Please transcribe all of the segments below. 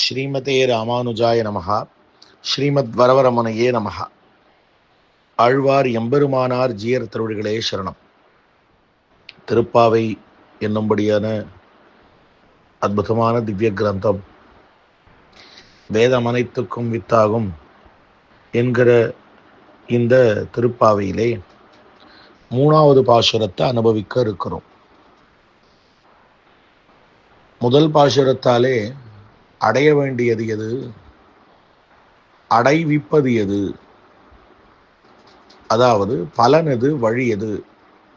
ஸ்ரீமதே ராமானுஜாய நமகா ஸ்ரீமத் வரவரமனையே நமகா ஆழ்வார் எம்பெருமானார் ஜீயர் திருவடிகளே சரணம். திருப்பாவை என்னும்படியான அற்புதமான திவ்ய கிரந்தம் வேதம் அனைத்துக்கும் வித்தாகும் என்கிற இந்த திருப்பாவையிலே மூணாவது பாசுரத்தை அனுபவிக்க இருக்கிறோம். முதல் பாசுரத்தாலே அடைய வேண்டியது எது? அடைவிப்பது எது? அதாவது பலன் எது? வழி எது?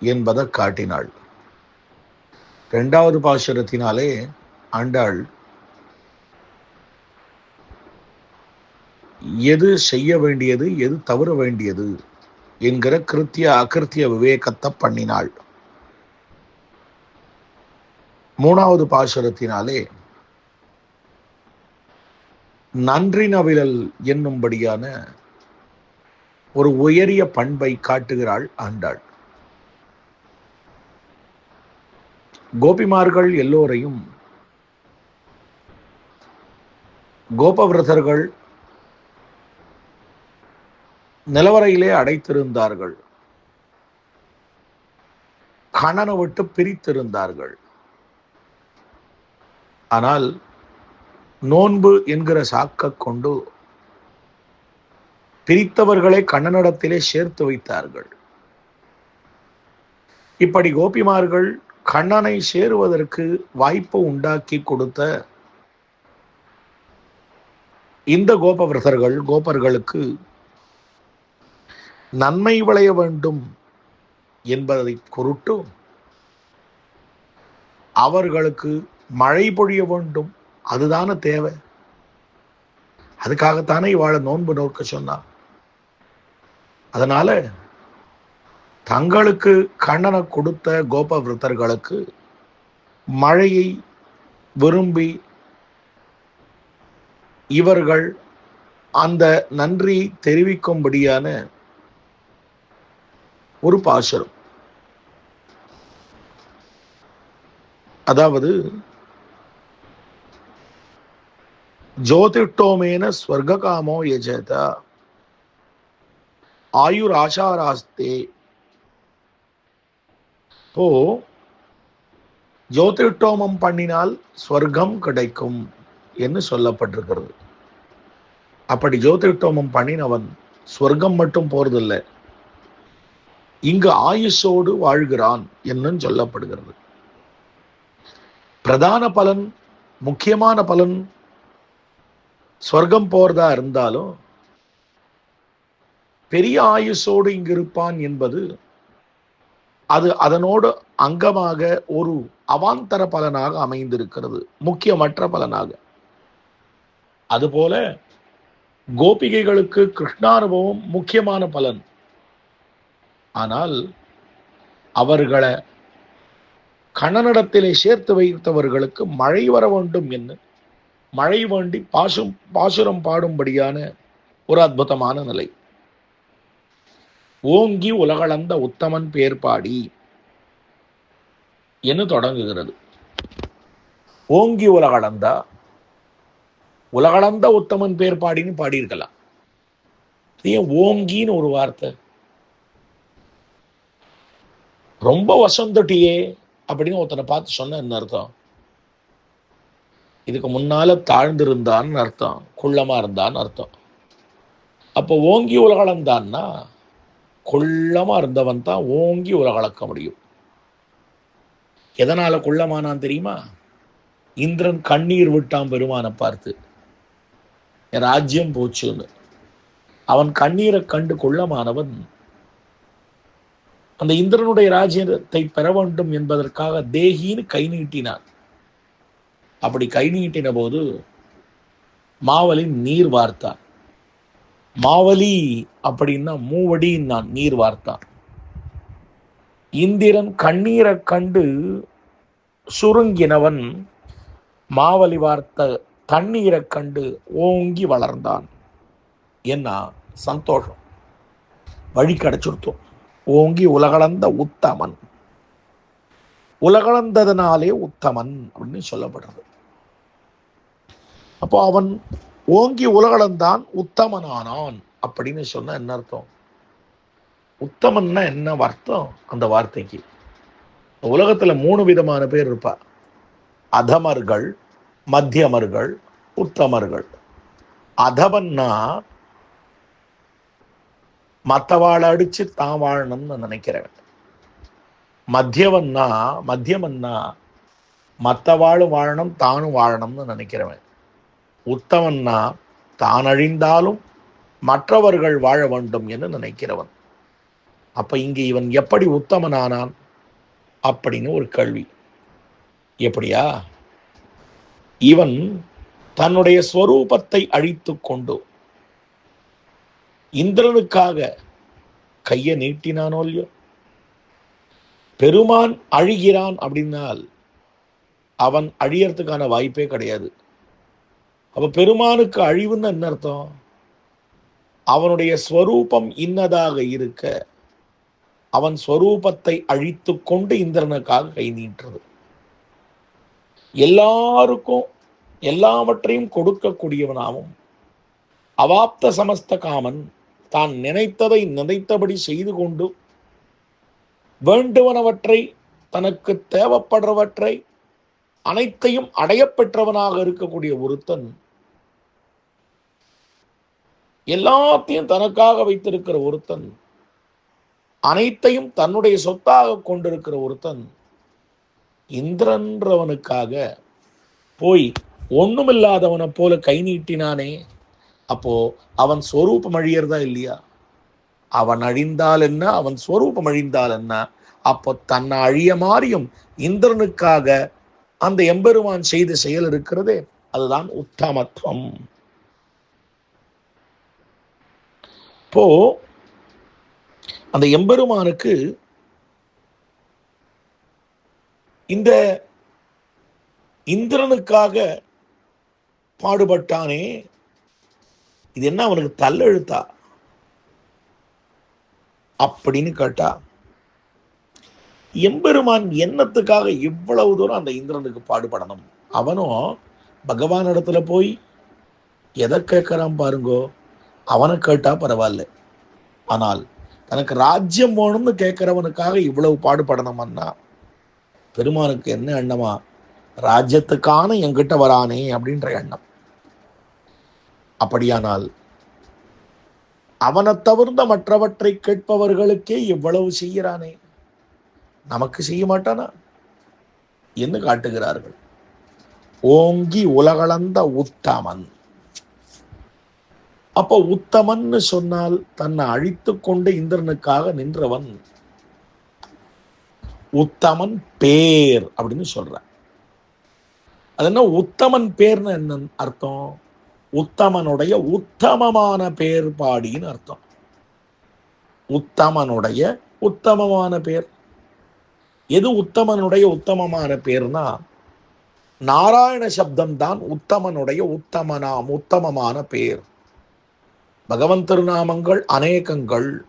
என்பதை காட்டினாள். இரண்டாவது பாசுரத்தினாலே ஆண்டாள் எது செய்ய வேண்டியது? எது தவற வேண்டியது? என்கிற கிருத்திய அகிருத்திய விவேகத்தை பண்ணினாள். மூணாவது பாசுரத்தினாலே நன்றி நவிழல் என்னும்படியான ஒரு உயரிய பண்பை காட்டுகிறாள் ஆண்டாள். கோபிமார்கள் எல்லோரையும் கோபவிரதர்கள் நிலவரையிலே அடைத்திருந்தார்கள். கணனை விட்டு பிரித்திருந்தார்கள். ஆனால் நோன்பு என்கிற சாக்க கொண்டு பிரித்தவர்களை கண்ணனிடத்திலே சேர்த்து வைத்தார்கள். இப்படி கோபிமார்கள் கண்ணனை சேருவதற்கு வாய்ப்பு உண்டாக்கி கொடுத்த இந்த கோபவிரதர்கள் கோபர்களுக்கு நன்மை விளைய வேண்டும் என்பதை பொருட்டு அவர்களுக்கு மழை பொழிய வேண்டும் அதுதானே தேவை. அதுக்காகத்தானே இவாழ நோன்பு நோக்க சொன்னார் அதனால தங்களுக்கு கண்ணனை கொடுத்த கோபவிரத்தர்களுக்கு மழையை விரும்பி இவர்கள் அந்த நன்றி தெரிவிக்கும்படியான ஒரு பாசுரம். அதாவது ஜோதிட்டோமேன ஸ்வர்காமோ யஜத ஆயுர் ஆசாராஸ்தே இப்போ ஜோதிட்டோமம் பண்ணினால் ஸ்வர்க்கம் கிடைக்கும் என்று சொல்லப்பட்டிருக்கிறது. அப்படி ஜோதிட்டோமம் பண்ணினவன் ஸ்வர்க்கம் மட்டும் போறதில்லை. இங்கு ஆயுஷோடு வாழ்கிறான் என்னும் சொல்லப்படுகிறது. பிரதான பலன் முக்கியமான பலன் சொர்க்கம் போறதா இருந்தாலும் பெரிய ஆயுசோடு இங்கு இருப்பான் என்பது அது அதனோடு அங்கமாக ஒரு அவாந்தர பலனாக அமைந்திருக்கிறது முக்கியமற்ற பலனாக. அதுபோல கோபிகைகளுக்கு கிருஷ்ணானுபவம் முக்கியமான பலன். ஆனால் அவர்களை கண்ணனிடத்திலே சேர்த்து வைத்தவர்களுக்கு மழை வர வேண்டும் என்று மழை வேண்டி பாசும் பாசுரம் பாடும்படியான ஒரு அற்புதமான நிலை. ஓங்கி உலகளந்த உத்தமன் பேர் பாடி. என்று தொடங்குகிறது? ஓங்கி உலகளந்தா உலகளந்த உத்தமன் பேர் பாடின்னு பாடியிருக்கலாம். ஏன் ஓங்கின்னு ஒரு வார்த்தை? ரொம்ப வசந்தட்டியே அப்படின்னு ஒருத்தனை பார்த்து சொன்ன என்ன அர்த்தம்? இதுக்கு முன்னால தாழ்ந்திருந்தான்னு அர்த்தம் குள்ளமா இருந்தான்னு அர்த்தம். அப்போ ஓங்கி உலகளந்தான்னா குள்ளமா இருந்தவன் தான் ஓங்கி உலகளக்க முடியும். எதனால குள்ளமானான் தெரியுமா? இந்திரன் கண்ணீர் விட்டான் பெருமானை பார்த்து. என் ராஜ்யம் போச்சுன்னு. அவன் கண்ணீரை கண்டு குள்ளமானவன். அந்த இந்திரனுடைய ராஜ்யத்தை பெற வேண்டும் என்பதற்காக தேகின்னு கை நீட்டினான். அப்படி கை நீட்டின போது மாவலி நீர் வார்த்தார் மாவலி அப்படின்னா மூவடி நான் நீர் வார்த்தான் இந்திரன் கண்ணீரை கண்டு சுருங்கினவன் மாவலி வார்த்த தண்ணீரை கண்டு ஓங்கி வளர்ந்தான். என்ன? சந்தோஷம். வழி கிடைச்சிருத்தோம் ஓங்கி உலகளந்த உத்தமன். உலகளந்ததனாலே உத்தமன் அப்படின்னு சொல்லப்படுறது. அப்போ அவன் ஓங்கி உலகளந்தான் உத்தமனானான் அப்படின்னு சொன்னா என்ன அர்த்தம்? உத்தமன்னா என்ன அர்த்தம்? அந்த வார்த்தைக்கு. உலகத்துல மூணு விதமான பேர் இருப்பா. அதமர்கள் மத்தியமர்கள் உத்தமர்கள். அதவன்னா மத்தவாளை அடிச்சு தான் வாழணும்னு நினைக்கிறவன். மத்தியவன்னா மத்தியமன்னா மற்றவாழும் வாழணும் தானும் வாழணும்னு நினைக்கிறவன். உத்தமன்னா தான் அழிந்தாலும் மற்றவர்கள் வாழ வேண்டும் என்று நினைக்கிறவன். அப்ப இங்கே இவன் எப்படி உத்தமனானான்? அப்படின்னு ஒரு கேள்வி. எப்படியா? இவன் தன்னுடைய ஸ்வரூபத்தை அழித்து கொண்டு இந்திரனுக்காக கையை நீட்டினானோ இல்லையோ? பெருமான் அழிகிறான் அப்படின்னால் அவன் அழியறதுக்கான வாய்ப்பே கிடையாது. அப்போ பெருமானுக்கு அழிவுன்னு என்ன அர்த்தம்? அவனுடைய ஸ்வரூபம் இன்னதாக இருக்க அவன் ஸ்வரூபத்தை அழித்து கொண்டு இந்திரனுக்காக கை நீட்டுறது. எல்லாருக்கும் எல்லாவற்றையும் கொடுக்கக்கூடியவனாகவும் அவாப்த சமஸ்த காமன் தான் நினைத்ததை நினைத்தபடி செய்து கொண்டு வேண்டுவனவற்றை தனக்கு தேவைப்படுறவற்றை அனைத்தையும் அடையப்பெற்றவனாக இருக்கக்கூடிய ஒருத்தன் எல்லாத்தையும் தனக்காக வைத்திருக்கிற ஒருத்தன் அனைத்தையும் தன்னுடைய சொத்தாக கொண்டிருக்கிற ஒருத்தன் இந்திரன்றவனுக்காக போய் ஒண்ணுமில்லாதவனை போல கை நீட்டினானே அப்போ அவன் ஸ்வரூபம் அழியறதா இல்லையா? அவன் அழிந்தால் என்ன? அவன் ஸ்வரூபம் அழிந்தால் என்ன? அப்போ தன்னை அழிய மாறியும் இந்திரனுக்காக அந்த எம்பெருமான் செய்த செயல் இருக்கிறதே அதுதான் உத்தமத்துவம். இப்போ அந்த எம்பெருமானுக்கு இந்த இந்திரனுக்காக பாடுபட்டானே இது என்ன அவனுக்கு தள்ளெழுத்தா? அப்படின்னு கேட்டா எம்பெருமான் என்னத்துக்காக இவ்வளவு தூரம் அந்த இந்திரனுக்கு பாடுபடணும்? அவனும் பகவான் இடத்துல போய் எதை கேட்கறான் பாருங்கோ? அவனை கேட்டா பரவாயில்ல. ஆனால் தனக்கு ராஜ்யம் வேணும்னு கேட்குறவனுக்காக இவ்வளவு பாடுபடணும்னா பெருமானுக்கு என்ன எண்ணமா? ராஜ்யத்துக்கான என்கிட்ட வரானே அப்படின்ற எண்ணம். அப்படியானால் அவனை தவிர்ந்த மற்றவற்றை கேட்பவர்களுக்கே இவ்வளவு செய்கிறானே? நமக்கு செய்ய மாட்டானா? என்று காட்டுகிறார்கள். ஓங்கி உலகளந்த உத்தமன். அப்போ உத்தமன்னு சொன்னால் தன்னை அழித்து கொண்டு இந்திரனுக்காக நின்றவன் உத்தமன் பேர் அப்படின்னு சொல்ற அது என்ன? உத்தமன் பேர்னு என்ன அர்த்தம்? உத்தமனுடைய உத்தமமான பேர் பாடின்னு அர்த்தம். உத்தமனுடைய உத்தமமான பேர். எது உத்தமனுடைய உத்தமமான பேர்னா நாராயண சப்தம் தான் உத்தமனுடைய உத்தமனாம் உத்தமமான பேர். பகவன் திருநாமங்கள் அநேகங்கள்.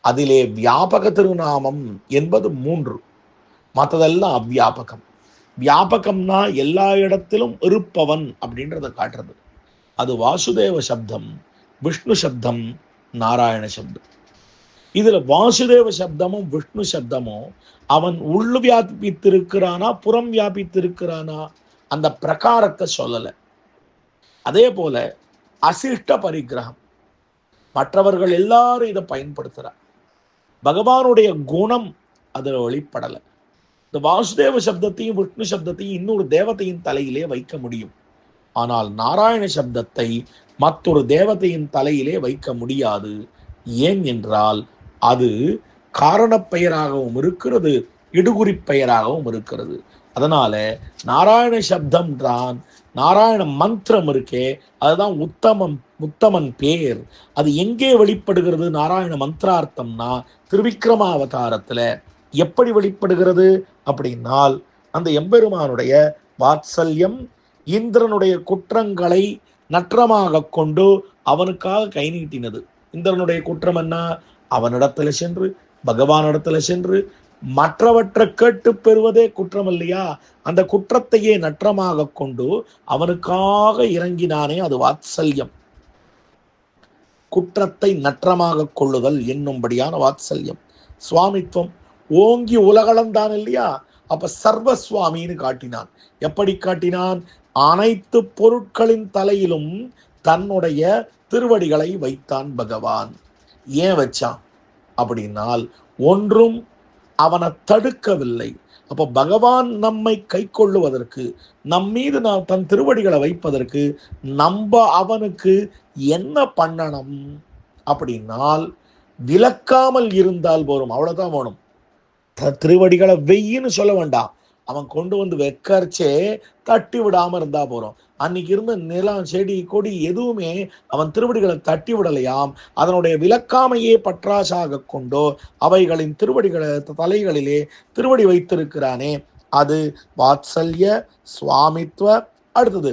அதிலே வியாபக திருநாமம் என்பது மூன்று. மற்றதெல்லாம் அவ்வியாபகம். வியாபகம்னா எல்லா இடத்திலும் இருப்பவன் அப்படின்றத காட்டுறது. அது வாசுதேவ சப்தம் விஷ்ணு சப்தம் நாராயண சப்தம். இதுல வாசுதேவ சப்தமும் விஷ்ணு சப்தமும் அவன் உள்ளு வியாபித்திருக்கிறானா புறம் வியாபித்திருக்கிறானா அந்த பிரகாரத்தை சொல்லல. அதே போல அசிஷ்ட பரிகிரகம் மற்றவர்கள் எல்லாரும் இதை பயன்படுத்துறார் பகவானுடைய குணம் அதில் வெளிப்படலை. இந்த வாசுதேவ சப்தத்தையும் விஷ்ணு சப்தத்தையும் இன்னொரு தேவத்தையின் தலையிலே வைக்க முடியும். ஆனால் நாராயண சப்தத்தை மற்றொரு தேவதையின் தலையிலே வைக்க முடியாது. ஏன் என்றால் அது காரணப் பெயராகவும் இருக்கிறது இடுகுறி பெயராகவும் இருக்கிறது. அதனால நாராயண சப்தம் தான் நாராயண மந்திரம் இருக்கே அதுதான் உத்தமம் உத்தமன் பேர். அது எங்கே வெளிப்படுகிறது? நாராயண மந்திரார்த்தம்னா திருவிக்ரமாவதாரத்தில். எப்படி வெளிப்படுகிறது? அப்படின்னால் அந்த எம்பெருமானுடைய வாத்சல்யம் இந்திரனுடைய குற்றங்களை நற்றமாக கொண்டு அவனுக்காக கை நீட்டினது. இந்திரனுடைய குற்றம் என்ன? அவனிடத்துல சென்று பகவானிடத்துல சென்று மற்றவற்றை கேட்டு பெறுவதே குற்றம் இல்லையா? அந்த குற்றத்தையே நற்றமாக கொண்டு அவனுக்காக இறங்கினானே அது வாத்சல்யம். குற்றத்தை நற்றமாக கொள்ளுதல் என்னும்படியான வாத்சல்யம். சுவாமித்துவம் ஓங்கி உலகளந்தான் இல்லையா? அப்ப சர்வ சுவாமின்னு காட்டினான். எப்படி காட்டினான்? அனைத்து பொருட்களின் தலையிலும் தன்னுடைய திருவடிகளை வைத்தான் பகவான். ஏன் வச்சான்? அப்படின்னால் ஒன்றும் அவனை தடுக்கவில்லை. அப்போ பகவான் நம்மை கை கொள்ளுவதற்கு நம் மீது நான் தன் திருவடிகளை வைப்பதற்கு நம்ம அவனுக்கு என்ன பண்ணணும்? அப்படின்னால் விளக்காமல் இருந்தால் போரும் அவ்வளோதான் வேணும். த- திருவடிகளை வெய்யின்னு சொல்ல வேண்டாம். அவன் கொண்டு வந்து வெக்கரிச்சே தட்டி விடாம இருந்தா போறோம். அன்னைக்கு இருந்த நிலம் செடி கொடி எதுவுமே அவன் திருவடிகளை தட்டி விடலையாம். அதனுடைய விளக்காமையே பற்றாசாக கொண்டோ அவைகளின் திருவடிகளை தலைகளிலே திருவடி வைத்திருக்கிறானே. அது வாத்சல்ய சுவாமித்வ அடுத்தது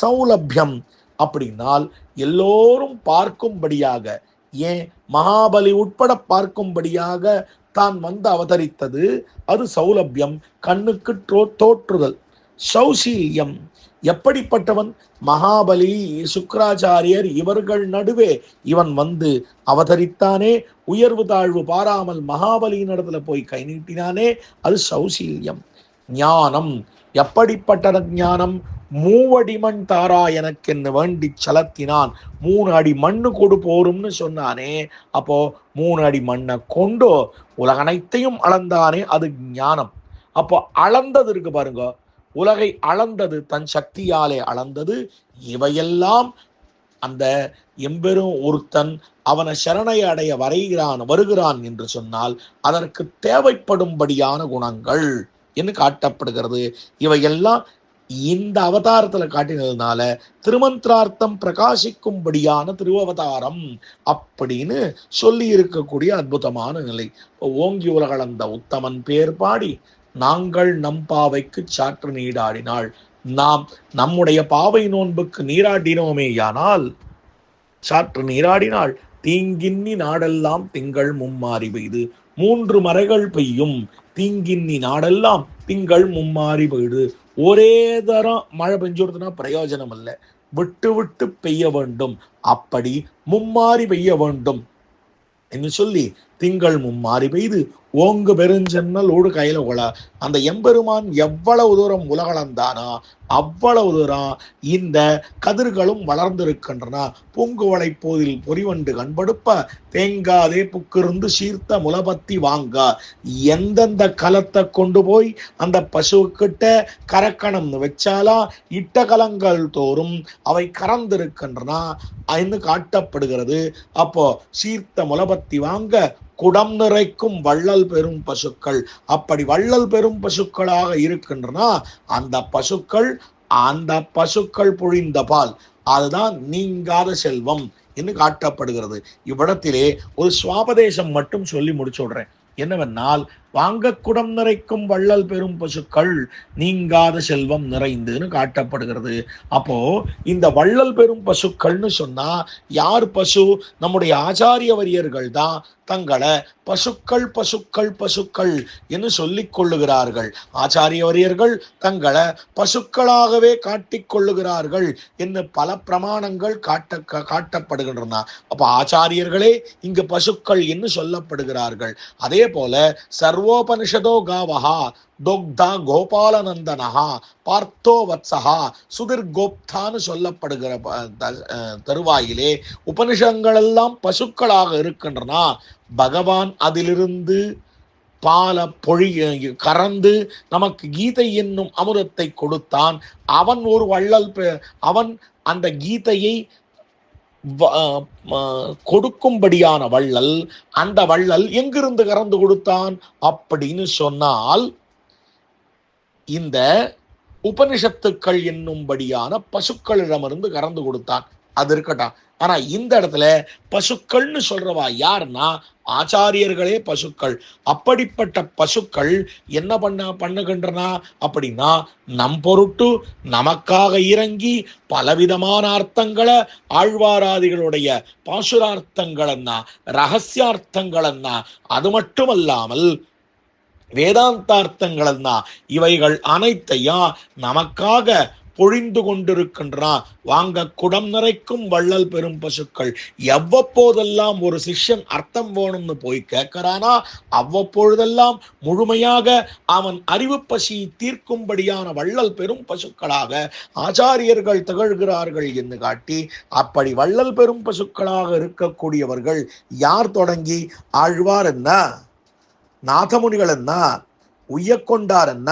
சௌலபியம் அப்படின்னால் எல்லோரும் பார்க்கும்படியாக ஏன் மகாபலி உட்பட பார்க்கும்படியாக தான் வந்து அவதரித்தது. அது சௌலபியம் கண்ணுக்கு தோற்றுதல். சௌசீல்யம் எப்படிப்பட்டவன்? மகாபலி சுக்கராச்சாரியர் இவர்கள் நடுவே இவன் வந்து அவதரித்தானே. உயர்வு தாழ்வு பாராமல் மகாபலியின் இடத்துல போய் கை நீட்டினானே. அது சௌசீல்யம் ஞானம். எப்படிப்பட்ட ஞானம்? மூவடிமண் தாரா தாரா எனக்கென்னு வேண்டி செலத்தினான். மூணு அடி மண்ணு கொடு போரும்னு சொன்னானே. அப்போ மூணு அடி மண்ணை கொண்டு உலகனைத்தையும் அளந்தானே அது ஞானம். அப்போ அளந்தது இருக்கு பாருங்க. உலகை அளந்தது தன் சக்தியாலே அளந்தது. இவையெல்லாம் அந்த எம்பெரும் ஒருத்தன் அவனை சரணை அடைய வரைகிறான் வருகிறான் என்று சொன்னால் அதற்கு தேவைப்படும்படியான குணங்கள் என்று காட்டப்படுகிறது. இவையெல்லாம் இந்த அவதாரத்துல காட்டினதுனால திருமந்திரார்த்தம் பிரகாசிக்கும்படியான திருவவதாரம் அப்படின்னு சொல்லி இருக்கக்கூடிய அற்புதமான நிலை. ஓங்கி உலகளந்த உத்தமன் பேர் பாடி நாங்கள் நம் பாவைக்கு சாற்று நீடாடினாள். நாம் நம்முடைய பாவை நோன்புக்கு நீராடினோமேயானால் சாற்று நீராடினாள். தீங்கின்னி நாடெல்லாம் திங்கள் மும்மாறி பெய்து. மூன்று மறைகள் பெய்யும். தீங்கின்னி நாடெல்லாம் திங்கள் மும்மாறி பெய்து. ஒரே தரம் மழை பெஞ்சுடுதுன்னா பிரயோஜனம் இல்லை. விட்டு விட்டு பெய்ய வேண்டும். அப்படி மும்மாறி பெய்ய வேண்டும். என்று சொல்லி திங்கள் மும்மாறி பெய்து ஓங்கு பெருஞ்சென்னல் ஓடு கையில கொள அந்த எம்பெருமான் எவ்வளவு தூரம் உலகளந்தானா அவ்வளவு தூரம் இந்த கதிர்களும் வளர்ந்திருக்கின்றன. பூங்குவளை போதில் பொறிவண்டு கண்படுப்ப தேங்காதே புக்கிருந்து சீர்த்த முலபத்தி வாங்க. எந்தெந்த கலத்தை கொண்டு போய் அந்த பசுக்கிட்ட கரக்கணம்னு வச்சாலா இட்ட கலங்கள் தோறும் அவை கறந்திருக்கின்றன. என்று காட்டப்படுகிறது. அப்போ சீர்த்த முலபத்தி வாங்க குடம் நிறைக்கும் வள்ளல் பெரும் பசுக்கள். அப்படி வள்ளல் பெரும் பசுக்களாக இருக்கின்றன அந்த பசுக்கள் அந்த பசுக்கள் பொழிந்த பால். அதுதான் நீங்காத செல்வம் என்று காட்டப்படுகிறது. இவ்விடத்திலே ஒரு சுவாபதேசம் மட்டும் சொல்லி முடிச்சு விடுறேன் என்னவென்னால் வாங்க குடம் நிறைக்கும் வள்ளல் பெரும் பசுக்கள் நீங்காத செல்வம் நிறைந்துன்னு காட்டப்படுகிறது. அப்போ இந்த வள்ளல் பெரும் பசுக்கள்னு சொன்னா யார் பசு? நம்முடைய ஆச்சாரிய வரியர்கள் தான் தங்களை பசுக்கள் பசுக்கள் பசுக்கள் என்று சொல்லிக் கொள்ளுகிறார்கள். ஆச்சாரிய வரியர்கள் தங்களை பசுக்களாகவே காட்டிக் கொள்ளுகிறார்கள் என்று பல பிரமாணங்கள் காட்ட காட்டப்படுகின்றன. அப்ப ஆச்சாரியர்களே இங்கு பசுக்கள் என்று சொல்லப்படுகிறார்கள். அதே போல சர்வோபனிஷதோ காவஹா தொக்தா கோபாலநந்தனஹா பார்த்தோ வத்சஹா சுதிர் கோப்தான்னு சொல்லப்படுகிற த- தருவாயிலே உபனிஷங்கள் எல்லாம் பசுக்களாக இருக்கின்றன. பகவான் அதிலிருந்து பால பொழி கறந்து நமக்கு கீதை என்னும் அமுதத்தை கொடுத்தான். அவன் ஒரு வள்ளல் பெ- அவன் அந்த கீதையை கொடுக்கும்படியான வள்ளல் அந்த வள்ளல் எங்கிருந்து கறந்து கொடுத்தான்? அப்படின்னு சொன்னால் இந்த உபனிஷத்துக்கள் என்னும்படியான பசுக்களிடமிருந்து கறந்து கொடுத்தான். அது இருக்கட்டும். ஆனா இந்த இடத்துல பசுக்கள்னு சொல்றவா யாருன்னா ஆச்சாரியர்களே பசுக்கள். அப்படிப்பட்ட பசுக்கள் என்ன பண்ண பண்ணுகின்றனா அப்படின்னா நம் பொருட்டு நமக்காக இறங்கி பலவிதமான அர்த்தங்களை ஆழ்வாராதிகளுடைய பாசுரார்த்தங்களன்னா ரகசியார்த்தங்களன்னா அது மட்டுமல்லாமல் வேதாந்தார்த்தங்கள்னா இவைகள் அனைத்தையும் நமக்காக பொழிந்து கொண்டிருக்கின்றான். வாங்க குடம் நிறைக்கும் வள்ளல் பெரும் பசுக்கள். எவ்வப்போதெல்லாம் ஒரு சிஷ்யன் அர்த்தம் வேணும்னு போய் கேட்கிறானா அவ்வப்பொழுதெல்லாம் முழுமையாக அவன் அறிவு பசி தீர்க்கும்படியான வள்ளல் பெரும் பசுக்களாக ஆச்சாரியர்கள் திகழ்கிறார்கள் என்று காட்டி அப்படி வள்ளல் பெரும் பசுக்களாக இருக்கக்கூடியவர்கள் யார் தொடங்கி? ஆழ்வார் என்ன? நாதமுனிகள் என்ன? உய்யக்கொண்டார் என்ன?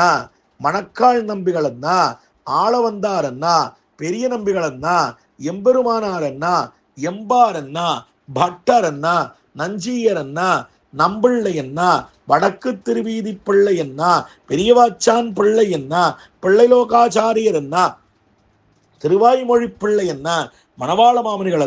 மணக்கால் நம்பிகள் என்ன? ஆள வந்தாரன்னா பெரிய நம்பிகளன்னா எம்பெருமானாரன்னா எம்பாரன்னா பட்டரன்னா நஞ்சீயரன்னா நம்பிள்ளையன்னா வடக்கு திருவீதி பிள்ளையன்னா பெரியவாச்சான் பிள்ளையன்னா பிள்ளைலோகாச்சாரியர் என்ன திருவாய்மொழி பிள்ளையன்னா மணவாள மாமனிகள்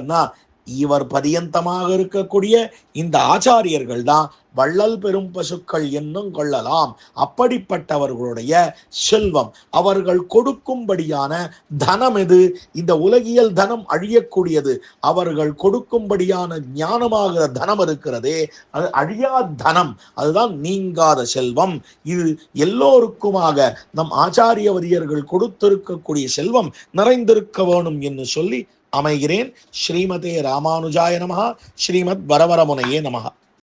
இவர் பரியந்தமாக இருக்கக்கூடிய இந்த ஆச்சாரியர்கள் தான் வள்ளல் பெரும் பசுக்கள் என்னும் கொள்ளலாம். அப்படிப்பட்டவர்களுடைய செல்வம் அவர்கள் கொடுக்கும்படியான தனம் எது? இந்த உலகியல் தனம் அழியக்கூடியது. அவர்கள் கொடுக்கும்படியான ஞானமாகிற தனம் இருக்கிறதே அது அழியா தனம். அதுதான் நீங்காத செல்வம். இது எல்லோருக்குமாக நம் ஆச்சாரியவரியர்கள் கொடுத்திருக்கக்கூடிய செல்வம் நிறைந்திருக்க வேணும் என்று சொல்லி அமைகிறேன். ஸ்ரீமதே ராமானுஜாய நமகா ஸ்ரீமத் வரவரமுனையே நமகா